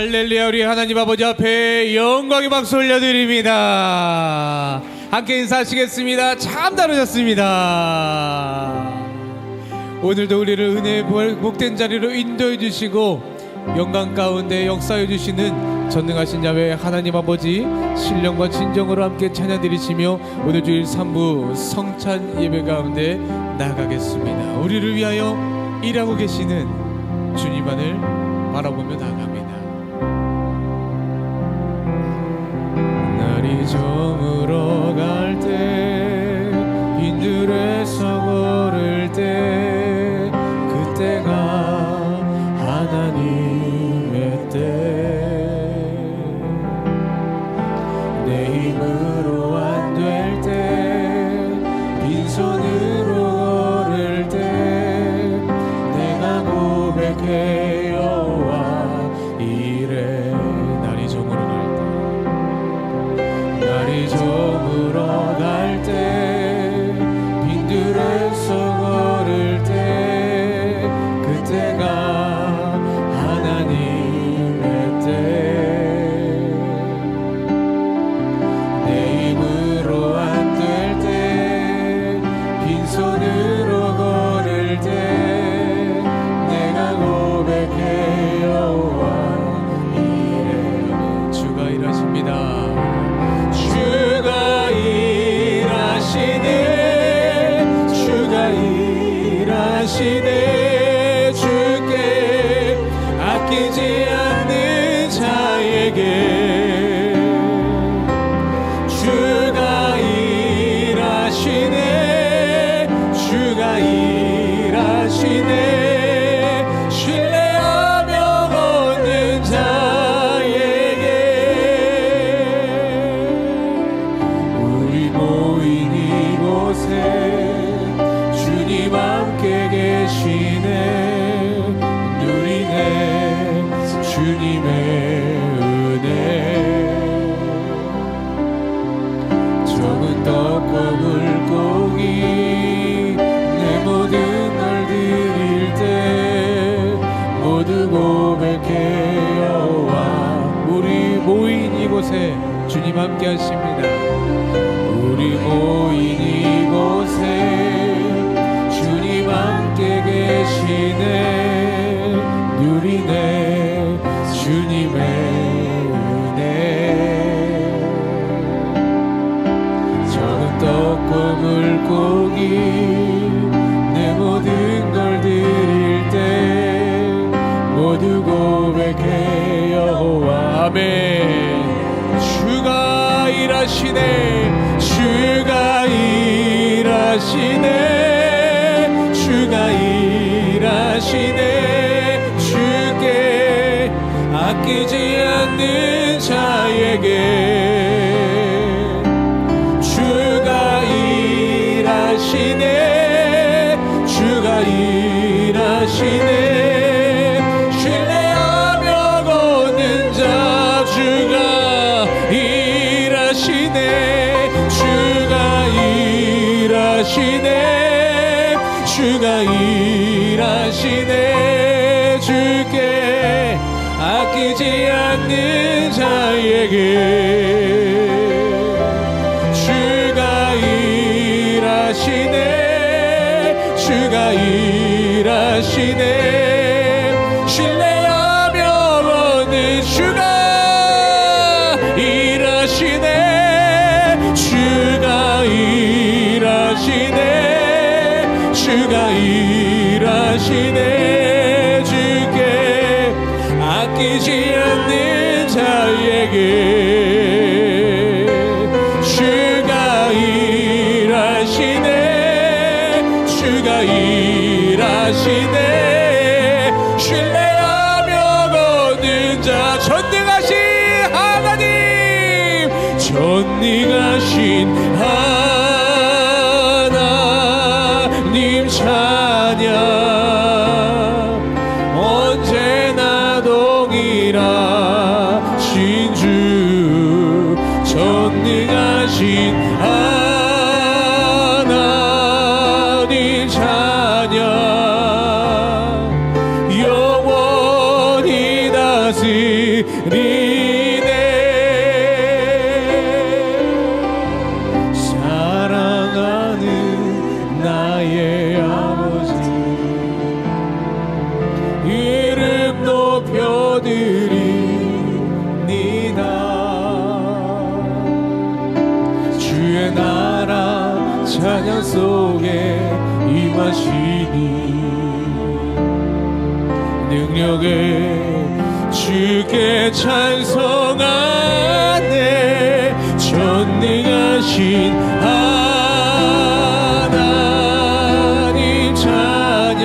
할렐루야 우리 하나님 아버지 앞에 영광의 박수 올려드립니다. 함께 인사하시겠습니다. 참 다루셨습니다. 오늘도 우리를 은혜의 복된 자리로 인도해 주시고 영광 가운데 역사해 주시는 전능하신 야외 하나님 아버지 신령과 진정으로 함께 찬양드리시며 오늘 주일 3부 성찬 예배 가운데 나가겠습니다. 우리를 위하여 일하고 계시는 주님만을 바라보며 나가 종으로 갈때. Jesus. 주가 일하시네 주가 일하시네. 전능하신 하나님 찬송 안에 전능하신 하나님 찬양.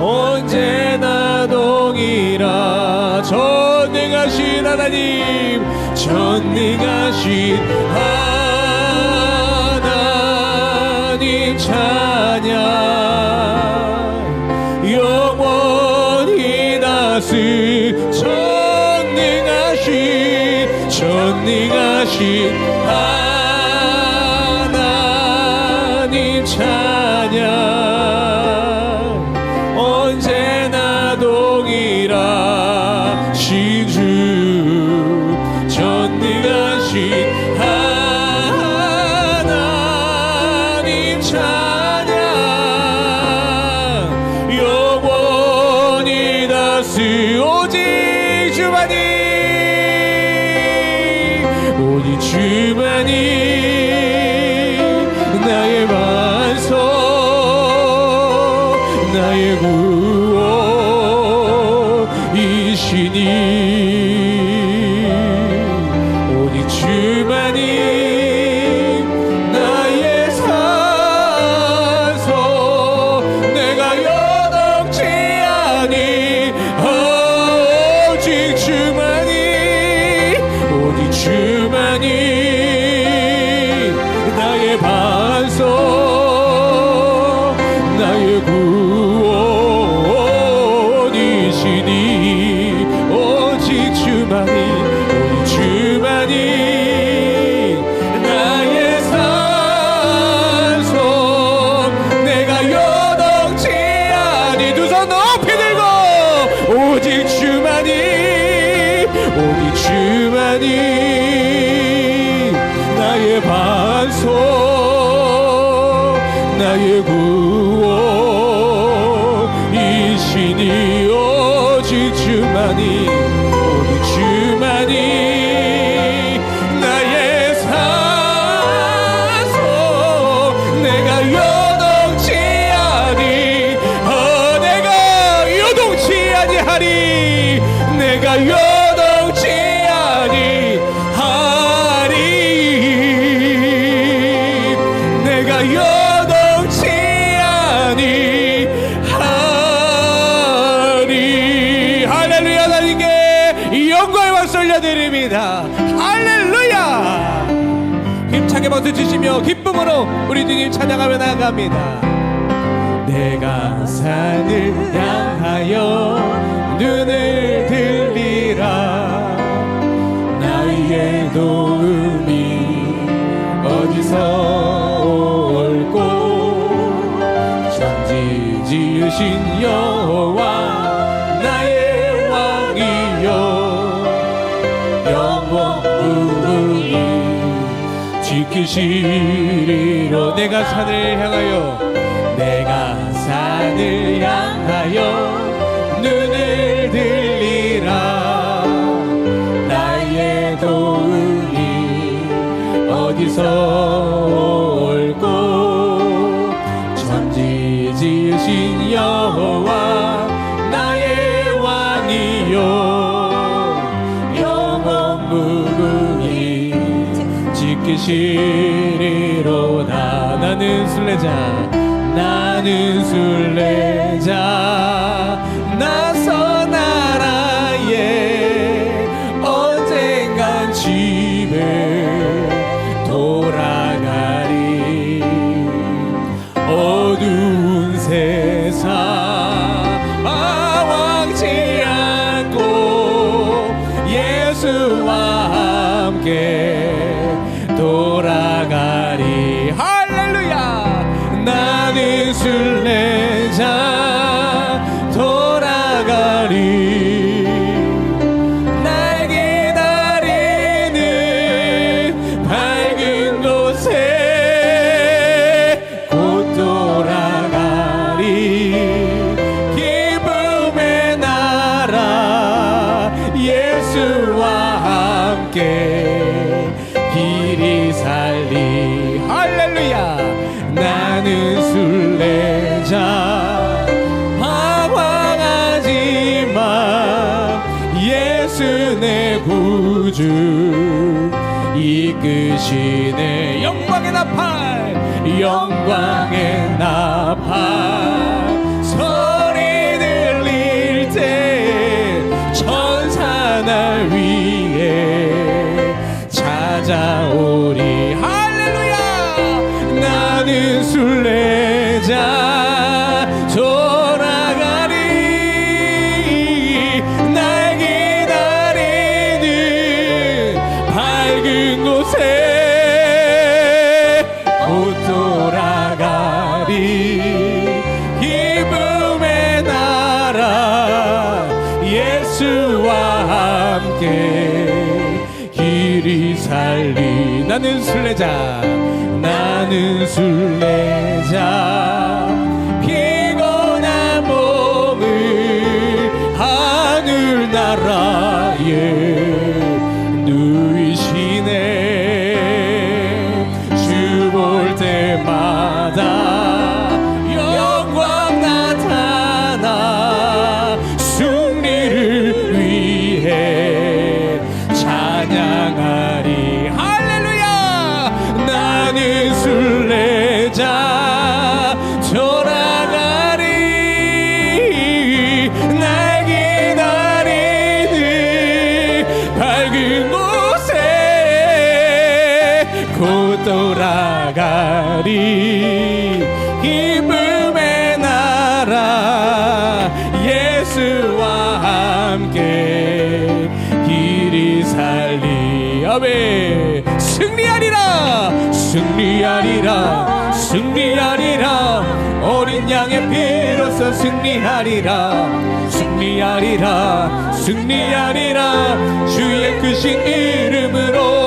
언제나 동일하 전능하신 하나님 전능하신 하나님 찬양. 你的心。Aleluia. 것을 주시며 기쁨으로 우리 주님 찬양하며 나아갑니다. 내가 산을 향하여 눈을 들리라. 나의 도움이 어디서 주리로 내가 산을 향하여 내가 산을 향하여 눈을 들리라. 나의 도움이 어디서 올고 천지 지으신 여호와 나의 왕이요. 영원 무궁히 네. 지키시 진술래자. 함께 길이 살리. 할렐루야. 나는 순례자. 방황하지만 예수 내 구주. 이끄시네. 영광의 나팔. 영광의 나팔 나는 나라에 돌아가리 기쁨의 나라 예수와 함께 길이 살리. 아멘. 승리하리라 승리하리라 승리하리라. 어린 양의 피로서 승리하리라 승리하리라 승리하리라. 주의 크신 이름으로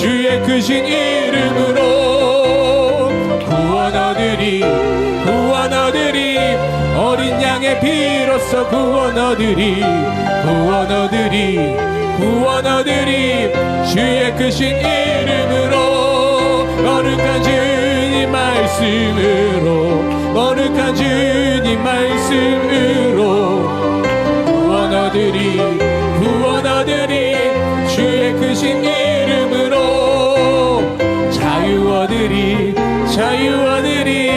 주의 크신 이름으로 구원 얻으리 구원 얻으리. 어린 양의 피로서 구원 얻으리 구원 얻으리 구원 얻으리. 주의 크신 이름으로 거룩한 주님 말씀으로 거룩한 주님 말씀으로 구원 얻으리 얻으리 자유 얻으리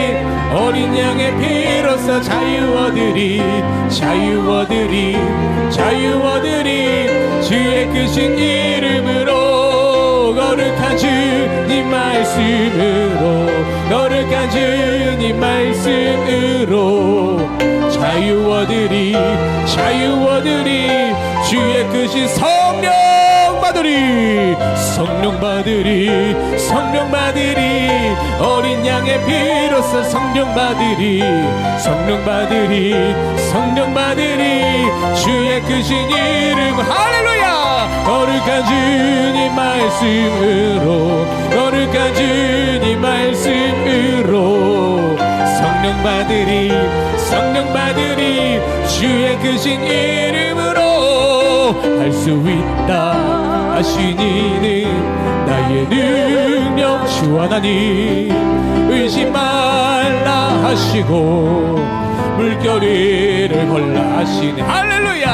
어린 양의 피로서 자유 얻으리 자유 얻으리 자유 얻으리 주의 크신 이름으로 거룩한 주님 말씀으로 거룩한 주님 말씀으로 자유 얻으리 자유 얻으리 주의 크신 성령 받으리 성령 받으리 성령 받으리. 어린 양의 피로서 성령 받으리 성령 받으리 성령 받으리. 주의 크신 이름 할렐루야! 거룩한 주님 말씀으로 거룩한 주님 말씀으로. 성령 받으리 성령 받으리. 주의 크신 이름으로 할 수 있다 하시니는 나의 능력 주 하나님. 의심 말라 하시고 물결 위를 걸라 하시네. 할렐루야!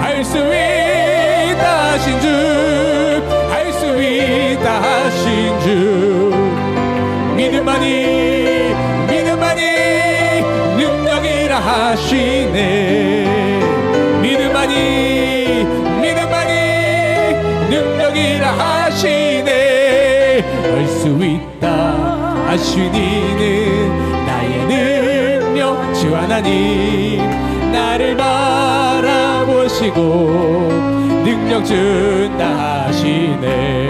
할 수 있다 하신 주할 수 있다 하신 주. 믿음만이 믿음만이 능력이라 하시네 수 있다. 하시니는 나의 능력 주 하나님. 나를 바라보시고 능력 준다 하시네.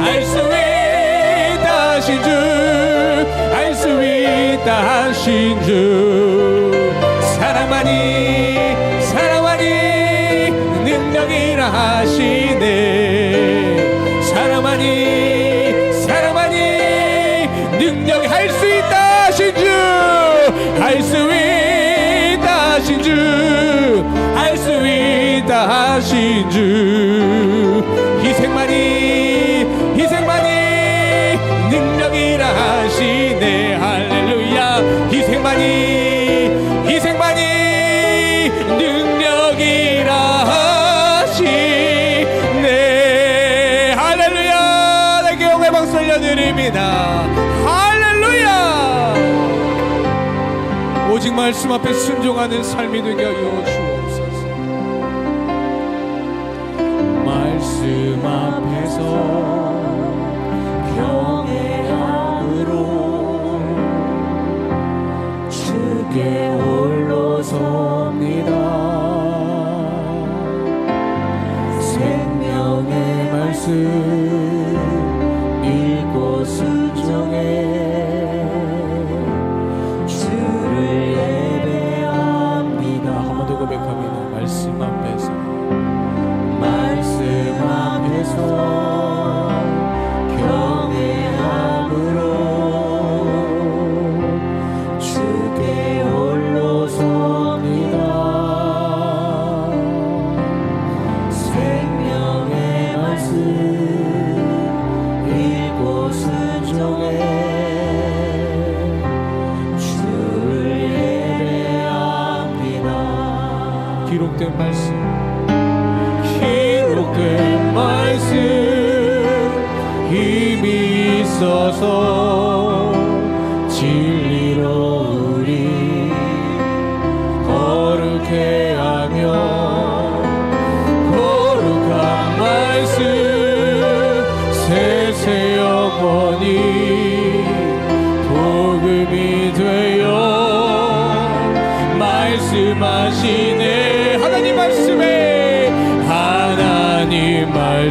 할수 있다 하신 주할 수 있다 하신 주. 사랑하니 사랑하니 능력이라 하시네 할 수 있다 하신 주 할 수 있다 하신 주 할 수 있다 하신 주. 말씀 앞에 순종하는 삶이 되게 하여 주옵소서.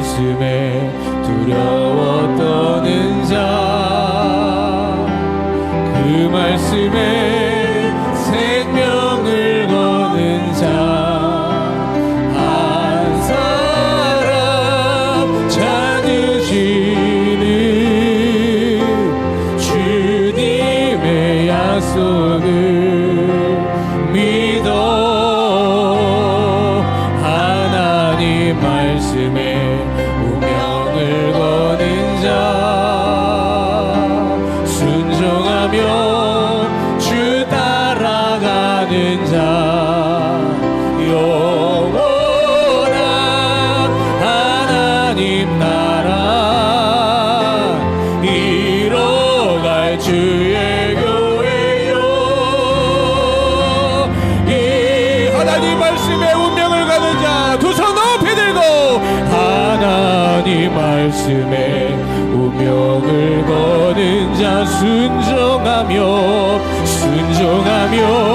그 말씀에 두려워 떠는 자 그 말씀에 생명을 거는 자 한 사람 찾으시는 주님의 약속을 말씀에 운명을 거는 자 순종하며 순종하며